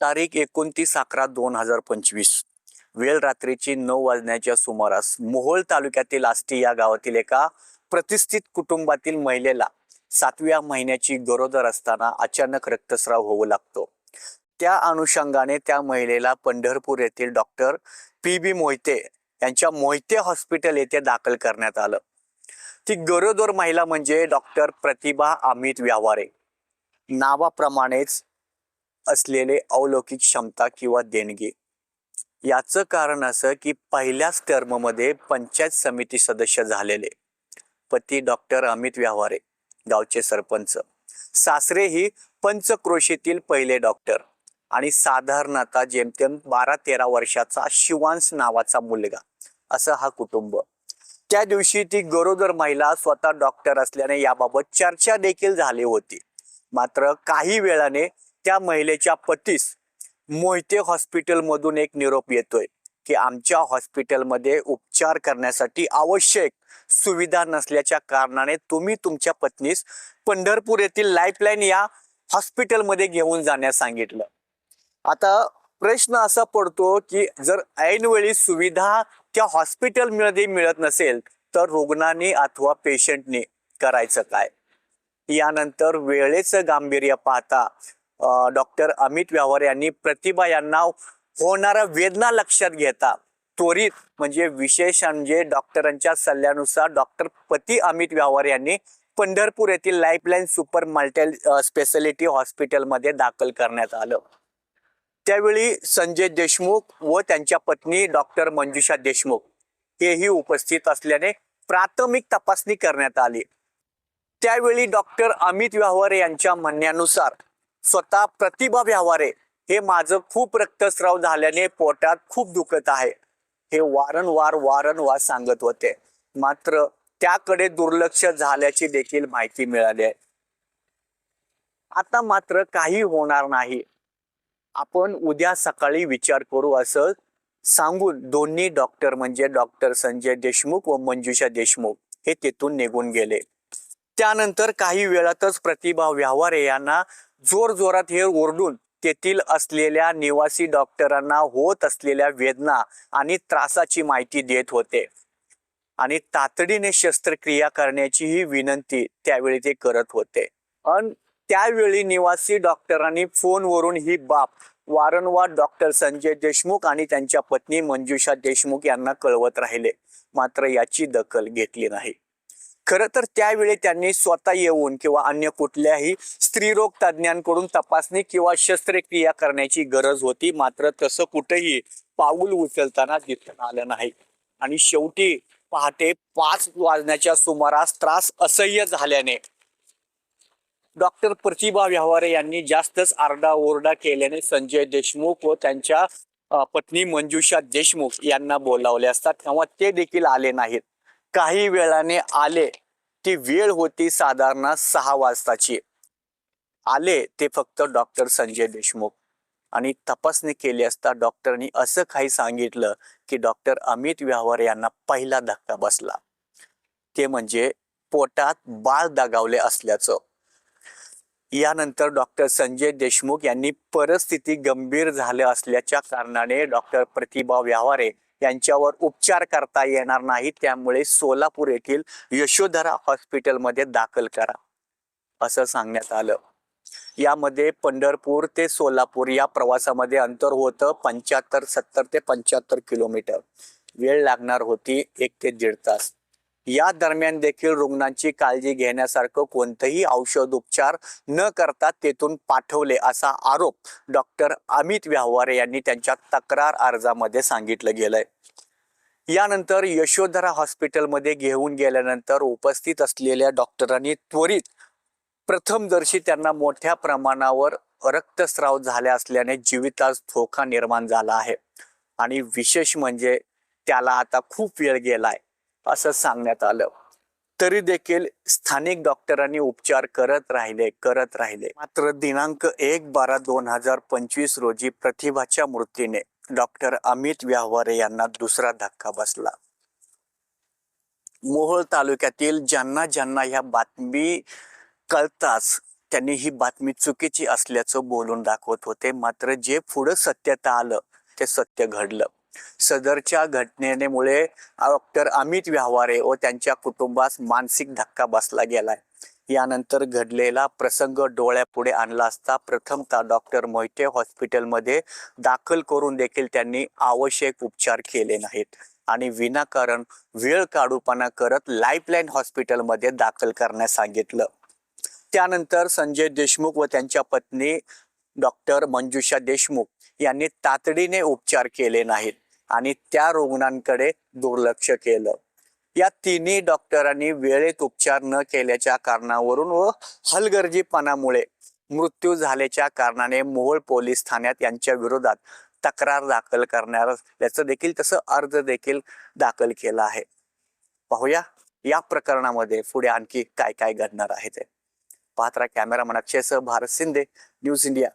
तारीख एकोणतीस अकरा दोन हजार पंचवीस. वेळ रात्रीची नऊ वाजण्याच्या सुमारास मोहोळ तालुक्यातील आष्टी या गावातील एका प्रतिष्ठित कुटुंबातील महिलेला सातव्या महिन्याची गरोदर असताना अचानक रक्तस्राव होऊ लागतो. त्या अनुषंगाने त्या महिलेला पंढरपूर येथील डॉक्टर पी बी मोहिते यांच्या मोहिते हॉस्पिटल येथे दाखल करण्यात आलं. ती गरोदर महिला म्हणजे डॉक्टर प्रतिभा अमित व्यावारे नावाप्रमाणेच असलेले अवलौकिक क्षमता किंवा देणगी. याचं कारण असं की पहिल्याच टर्ममध्ये पंचायत समिती सदस्य झालेले. पती डॉक्टर अमित व्यवहारे गावचे सरपंच. सासरे ही पंचक्रोशीतील पहिले डॉक्टर आणि साधारणतः जेमतेम बारा तेरा वर्षाचा शिवांश नावाचा मुलगा असं हा कुटुंब. त्या दिवशी ती गरोदर महिला स्वतः डॉक्टर असल्याने याबाबत चर्चा देखील झाली होती. मात्र काही वेळाने त्या महिलेच्या पतीस मोहिते हॉस्पिटलमधून एक निरोप येतोय की आमच्या हॉस्पिटलमध्ये उपचार करण्यासाठी आवश्यक सुविधा नसल्याच्या कारणाने तुम्ही तुमच्या पत्नीस पंढरपूर येथील लाईफलाईन या हॉस्पिटलमध्ये घेऊन जाण्यास सांगितलं. आता प्रश्न असा पडतो की जर ऐनवेळी सुविधा त्या हॉस्पिटलमध्ये मिळत नसेल तर रुग्णाने अथवा पेशंटने करायचं काय? यानंतर वेळेचं गांभीर्य पाहता डॉक्टर अमित व्यावार यांनी प्रतिभा यांना होणारा वेदना लक्षात घेता त्वरित म्हणजे विशेष म्हणजे डॉक्टरांच्या सल्ल्यानुसार डॉक्टर पती अमित व्यावार यांनी पंढरपूर येथील लाईफलाईन सुपर मल्टेल स्पेशालिटी हॉस्पिटलमध्ये दाखल करण्यात आलं. त्यावेळी संजय देशमुख व त्यांच्या पत्नी डॉक्टर मंजुषा देशमुख हेही उपस्थित असल्याने प्राथमिक तपासणी करण्यात आली. त्यावेळी डॉक्टर अमित व्यावारे यांच्या म्हणण्यानुसार स्वतः प्रतिभा व्यवहारे. हे माझं खूप रक्तस्राव झाल्याने पोटात खूप दुखत आहे. हे वारंवार वारंवार सांगत होते. मात्र त्याकडे दुर्लक्ष झाल्याची देखील माहिती मिळाली आहे. आता मात्र काही होणार नाही. आपण उद्या सकाळी विचार करू असं सांगून दोन्ही डॉक्टर म्हणजे डॉक्टर संजय देशमुख व मंजुषा देशमुख हे तेथून निघून गेले. त्यानंतर काही वेळातच प्रतिभा व्यावारे यांना जोर जोरात हे ओरडून तेथील असलेल्या निवासी डॉक्टरांना होत असलेल्या वेदना आणि त्रासाची माहिती देत होते. आणि तातडीने शस्त्रक्रिया करण्याची ही विनंती त्यावेळी ते करत होते. अन त्यावेळी निवासी डॉक्टरांनी फोनवरून ही बाब वारंवार डॉक्टर संजय देशमुख आणि त्यांच्या पत्नी मंजुषा देशमुख यांना कळवत राहिले. मात्र याची दखल घेतली नाही. खरं तर त्यावेळी त्यांनी स्वतः येऊन किंवा अन्य कुठल्याही स्त्रीरोग तज्ज्ञांकडून तपासणी किंवा शस्त्रक्रिया करण्याची गरज होती. मात्र तसं कुठेही पाऊल उचलताना दिसून आलं नाही. आणि शेवटी पहाटे पाच वाजण्याच्या सुमारास त्रास असह्य झाल्याने डॉक्टर प्रतिभा व्यवहारे यांनी जास्तच आरडाओरडा केल्याने संजय देशमुख व त्यांच्या पत्नी मंजुषा देशमुख यांना बोलावले असतात तेव्हा ते देखील आले नाहीत. काही वेळाने आले ती वेळ होती साधारण सहा वाजताची. आले ते फक्त डॉक्टर संजय देशमुख. आणि तपासणी केली असता डॉक्टरनी असं काही सांगितलं की डॉक्टर अमित व्यवहार यांना पहिला धक्का बसला. ते म्हणजे पोटात बाळ दगावले असल्याचं. यानंतर डॉक्टर संजय देशमुख यांनी परिस्थिती गंभीर झाल्या असल्याच्या कारणाने डॉक्टर प्रतिभा व्यावारे यांच्यावर उपचार करता येणार नाही त्यामुळे सोलापूर येथील यशोधरा हॉस्पिटलमध्ये दाखल करा असं सांगण्यात आलं. यामध्ये पंढरपूर ते सोलापूर या प्रवासामध्ये अंतर होतं पंच्याहत्तर सत्तर ते पंच्याहत्तर किलोमीटर. वेळ लागणार होती एक ते दीड तास. या दरम्यान देखील रुग्णांची काळजी घेण्यासारखं कोणतंही औषध उपचार न करता तेथून पाठवले असा आरोप डॉक्टर अमित व्यावारे यांनी त्यांच्या तक्रार अर्जामध्ये सांगितलं गेलंय. यानंतर यशोधरा हॉस्पिटलमध्ये घेऊन गेल्यानंतर उपस्थित असलेल्या डॉक्टरांनी त्वरित प्रथमदर्शी त्यांना मोठ्या प्रमाणावर रक्तस्राव झाल्या असल्याने जीवितास धोका निर्माण झाला आहे. आणि विशेष म्हणजे त्याला आता खूप वेळ गेलाय. असं सांगण्यात आलं. तरी देखील स्थानिक डॉक्टरांनी उपचार करत राहिले करत राहिले. मात्र दिनांक एक बारा दोन हजार पंचवीस रोजी प्रतिभाच्या मृत्यूने डॉक्टर अमित व्यावारे यांना दुसरा धक्का बसला. मोहोळ तालुक्यातील ज्यांना ज्यांना ह्या बातमी कळताच त्यांनी ही बातमी चुकीची असल्याचं बोलून दाखवत होते. मात्र जे पुढं सत्यता आलं ते सत्य घडलं. सदरच्या घटनेमुळे डॉक्टर अमित व्यवहारे व त्यांच्या कुटुंबास मानसिक धक्का बसला गेलाय. यानंतर घडलेला प्रसंग डोळ्यापुढे आणला असता प्रथमतः डॉक्टर मोहिते हॉस्पिटलमध्ये दाखल करून देखील त्यांनी आवश्यक उपचार केले नाहीत. आणि विनाकारण वेळ काढूपणा करत लाईफलाईन हॉस्पिटलमध्ये दाखल करण्यास सांगितलं. त्यानंतर संजय देशमुख व त्यांच्या पत्नी डॉक्टर मंजुषा देशमुख यांनी तातडीने उपचार केले नाहीत आणि त्या रुग्णांकडे दुर्लक्ष केलं. या तिन्ही डॉक्टरांनी वेळेत उपचार न केल्याच्या कारणावरून व हलगर्जीपणामुळे मृत्यू झाल्याच्या कारणाने मोहोळ पोलीस ठाण्यात यांच्या विरोधात तक्रार दाखल करणार याचं देखील तसं अर्ज देखील दाखल केला आहे. पाहूया या प्रकरणामध्ये पुढे आणखी काय काय घडणार आहे ते. पात्रा कॅमेरामन अक्षयसह भारत शिंदे न्यूज इंडिया.